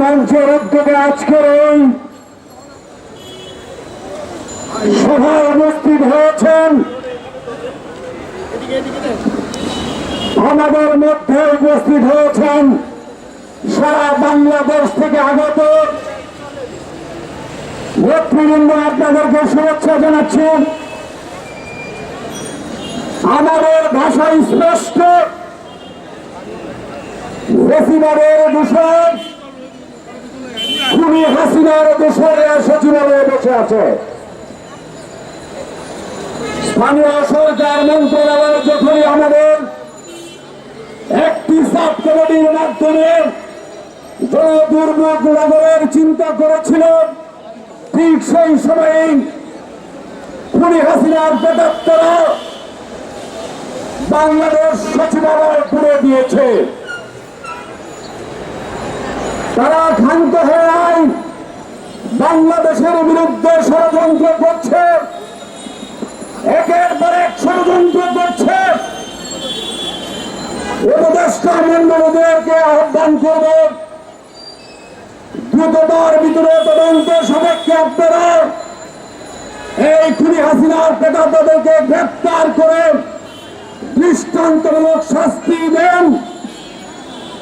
মঞ্চের উদ্যোগে আজকের এই সভায় উপস্থিত হয়েছেন আমাদের মধ্যে উপস্থিত হয়েছেন সারা বাংলাদেশ থেকে আগত। নেতৃবৃন্দ, আপনাদেরকে শুভেচ্ছা জানাচ্ছি। আমাদের ভাষা স্পষ্ট। ফেসিবাদের দূষণ খুবই হাসিনার দূষণে সচিবালয়ে বসে আছে। স্থানীয় সরকার মন্ত্রণালয় যখনই আমাদের একটি সাব কমিটির মাধ্যমে জনদুর্ভোগ নগরের চিন্তা করেছিল, ঠিক সেই সময়ে খুনি হাসিনার প্রেতাত্মরা বাংলাদেশ সচিবালয় পুড়ে দিয়েছে। তারা ক্ষান্ত হয়ে নাই বাংলাদেশের বিরুদ্ধে ষড়যন্ত্র করছে। একের পর এক ষড়যন্ত্র করছে। উপদেষ্টা মন্ডলীদেরকে আহ্বান করব। দ্রুততার ভিতরে তদন্ত সাপেক্ষে আপনারা এই খুনি হাসিনার পেটাতাদেরকে গ্রেপ্তার করে দৃষ্টান্তমূলক শাস্তি দেন।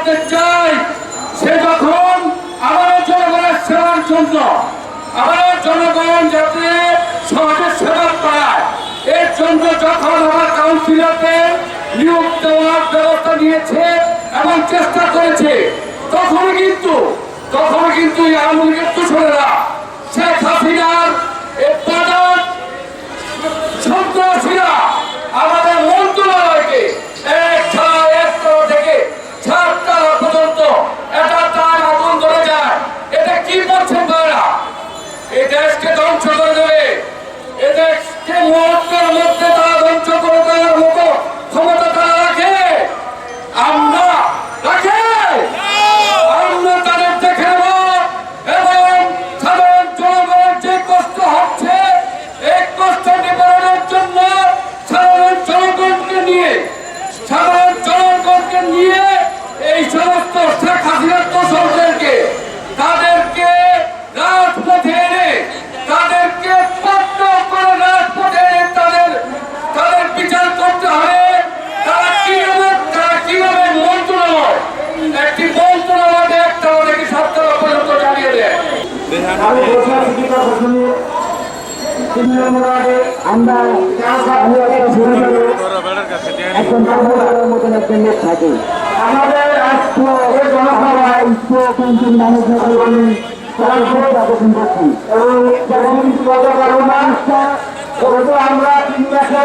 বলতে চাই, সে যখন আমাদের জনগণের সেবার জন্য আমাদের জনগণ যাতে সমাজের সেবা পায়, এর জন্য যখন আমার কাউন্সিলরদের নিয়োগ দেওয়ার ব্যবস্থা নিয়েছে এবং চেষ্টা করেছে তখন কিন্তু তখন কিন্তু শেখ হাসিনার সন্ত্রাসীরা Quem é? আমি ঘোষণা লিখিত ঘোষণে তিন নম্বর আগে আমরা একজন কর্মচারীর মতন একজন লোক থাকি আমাদের রাষ্ট্র জনসভায় পেন্সিল মানুষ আকর্ষণ করছি এবং আমরা তিন মাসে